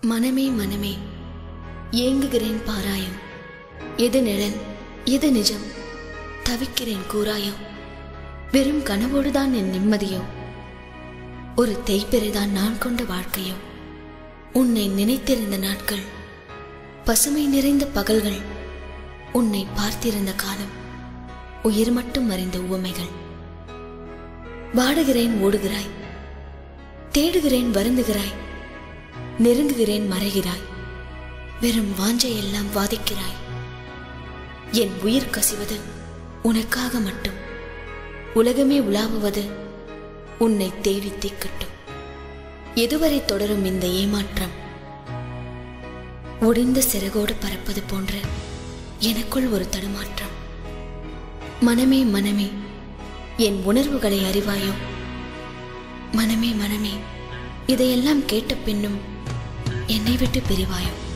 மனமே மனமே ஏங்குகிறேன் பாராயம். எது நிழல் எது நிஜம் தவிக்கிறேன் கூறாயோ வெறும் கனவோடுதான் என் நிம்மதியோ? ஒரு தேய்பிறைதான் நான் கொண்ட வாழ்க்கையோ? உன்னை நினைத்திருந்த நாட்கள் பசுமை நிறைந்த பகல்கள் உன்னை பார்த்திருந்த காலம் உயிர் மட்டும் அறிந்த உவமைகள். வாடுகிறேன் ஓடுகிறாய் தேடுகிறேன் வருந்துகிறாய். நெருங்குகிறேன் மறைகிறாய். வெறும் வாஞ்சை எல்லாம் வாதிக்கிறாய். என் உயிர் கசிவது உனக்காக மட்டும். உலகமே உலாவுவது உன்னை தேடி தீக்கட்டும் எதுவரை தொடரும் இந்த ஏமாற்றம்? ஒடிந்த சிறகோடு பறப்பது போன்ற எனக்குள் ஒரு தடுமாற்றம். மனமே மனமே என் உணர்வுகளை அறிவாயோ? மனமே மனமே இதையெல்லாம் கேட்ட பின்னும் என்னை விட்டு பிரிவாயோ?